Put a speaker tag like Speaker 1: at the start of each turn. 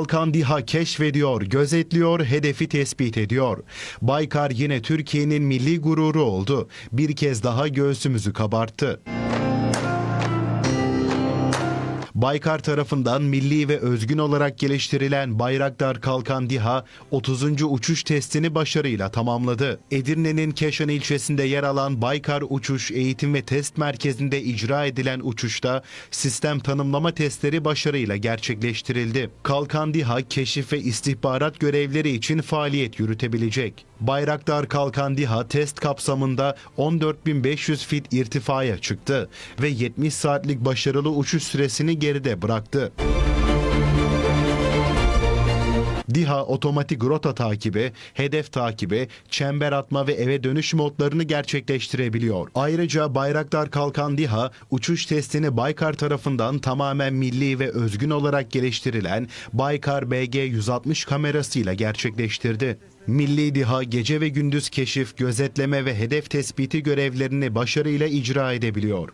Speaker 1: Kalkan DİHA keşfediyor, gözetliyor, hedefi tespit ediyor. Baykar yine Türkiye'nin milli gururu oldu. Bir kez daha göğsümüzü kabarttı. Baykar tarafından milli ve özgün olarak geliştirilen Bayraktar Kalkan DİHA 30. uçuş testini başarıyla tamamladı. Edirne'nin Keşan ilçesinde yer alan Baykar Uçuş Eğitim ve Test Merkezi'nde icra edilen uçuşta sistem tanımlama testleri başarıyla gerçekleştirildi. Kalkan DİHA keşif ve istihbarat görevleri için faaliyet yürütebilecek. Bayraktar Kalkan DİHA test kapsamında 14.500 fit irtifaya çıktı ve 70 saatlik başarılı uçuş süresini geride bıraktı. DİHA otomatik rota takibi, hedef takibi, çember atma ve eve dönüş modlarını gerçekleştirebiliyor. Ayrıca Bayraktar Kalkan DİHA uçuş testini Baykar tarafından tamamen milli ve özgün olarak geliştirilen Baykar BG 160 kamerasıyla gerçekleştirdi. Milli DİHA gece ve gündüz keşif, gözetleme ve hedef tespiti görevlerini başarıyla icra edebiliyor.